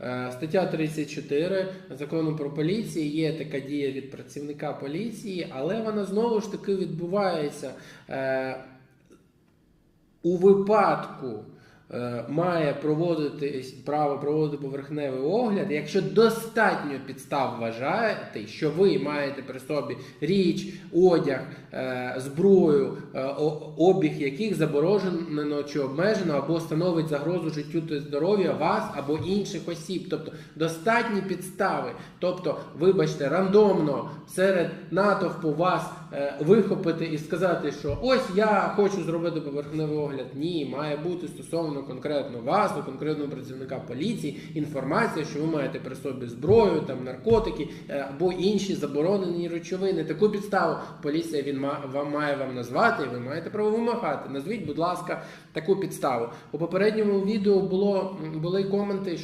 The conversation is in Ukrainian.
Е, Стаття 34 закону про поліцію є така дія від працівника поліції, але вона знову ж таки відбувається е, у випадку. Е, Має проводити право проводити поверхневий огляд, якщо достатньо підстав вважаєте, що ви маєте при собі річ, одяг, е, зброю, е, обіг яких заборонено чи обмежено або становить загрозу життю та здоров'я вас або інших осіб. Тобто достатні підстави. Тобто, вибачте, рандомно серед натовпу вас вихопити і сказати, що ось я хочу зробити поверхневий огляд. Ні, має бути стосовно конкретно вас, до конкретного працівника поліції, інформація, що ви маєте при собі зброю, там наркотики е, або інші заборонені речовини. Таку підставу поліція він вам має вам назвати, і ви маєте право вимагати. Назвіть, будь ласка, таку підставу. У попередньому відео було були коменти, що